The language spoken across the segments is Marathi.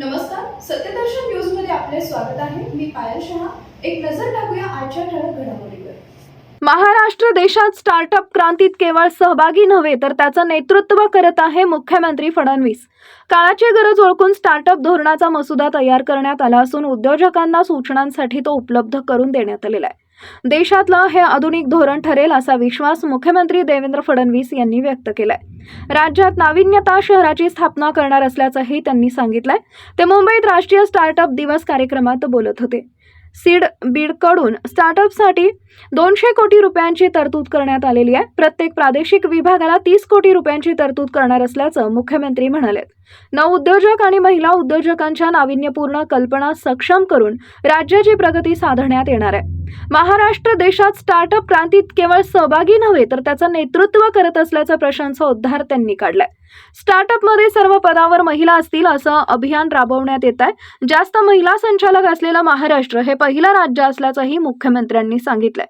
नमस्कार सत्यदर्शन न्यूजमध्ये आपले स्वागत आहे. मी पायल शहा. एक नजर टाकूया आजच्या ठळक घडामोडीवर. महाराष्ट्र देशात स्टार्टअप क्रांतीत केवळ सहभागी नव्हे तर त्याचं नेतृत्व करत आहे मुख्यमंत्री फडणवीस. काळाची गरज ओळखून स्टार्टअप धोरणाचा मसुदा तयार करण्यात आला असून उद्योजकांना सूचनांसाठी तो उपलब्ध करून देण्यात आलेला आहे. देशातलं हे आधुनिक धोरण ठरेल असा विश्वास मुख्यमंत्री देवेंद्र फडणवीस यांनी व्यक्त केलाय. राज्यात नाविन्यता शहराची स्थापना करणार असल्याचंही त्यांनी सांगितलंय. ते मुंबईत राष्ट्रीय स्टार्टअप दिवस कार्यक्रमात बोलत होते. सीड बीडकडून स्टार्टअपसाठी दोनशे कोटी रुपयांची तरतूद करण्यात आलेली आहे. प्रत्येक प्रादेशिक विभागाला तीस कोटी रुपयांची तरतूद करणार असल्याचं मुख्यमंत्री म्हणाले नवउद्योजक आणि महिला उद्योजकांच्या नाविन्यपूर्ण कल्पना सक्षम करून राज्याची प्रगती साधण्यात येणार आहे. महाराष्ट्र देशात स्टार्टअप क्रांतीत केवळ सहभागी नव्हे तर त्याचं नेतृत्व करत असल्याचा प्रशंसा उद्धार त्यांनी काढलाय. स्टार्टअपमध्ये सर्व पदावर महिला असतील असं अभियान राबवण्यात येत आहे जास्त महिला संचालक असलेलं महाराष्ट्र हे पहिलं राज्य असल्याचंही मुख्यमंत्र्यांनी सांगितलंय.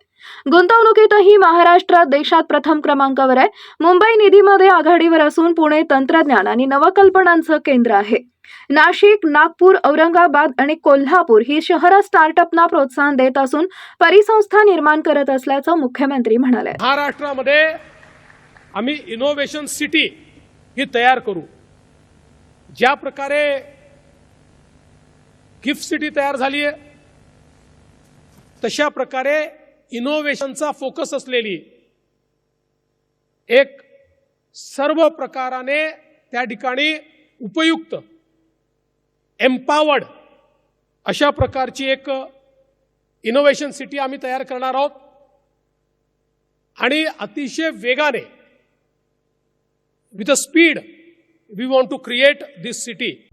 गुंतवणुकीतही महाराष्ट्र देशात प्रथम क्रमांकावर आहे. मुंबई निधीमध्ये आघाडीवर असून पुणे तंत्रज्ञान आणि नवकल्पनांचं केंद्र आहे. नाशिक नागपूर औरंगाबाद आणि कोल्हापूर ही शहरं स्टार्टअपना प्रोत्साहन देत असून परिसंस्था निर्माण करत असल्याचं मुख्यमंत्री म्हणाले. महाराष्ट्रामध्ये आम्ही इनोव्हेशन सिटी ही तयार करू. ज्या प्रकारे गिफ्ट सिटी तयार झाली आहे तशा प्रकारे इनोव्हेशनचा फोकस असलेली एक सर्व प्रकाराने त्या ठिकाणी उपयुक्त एम्पावर्ड अशा प्रकारची एक इनोव्हेशन सिटी आम्ही तयार करणार आहोत. आणि अतिशय वेगाने with a speed we want to create this city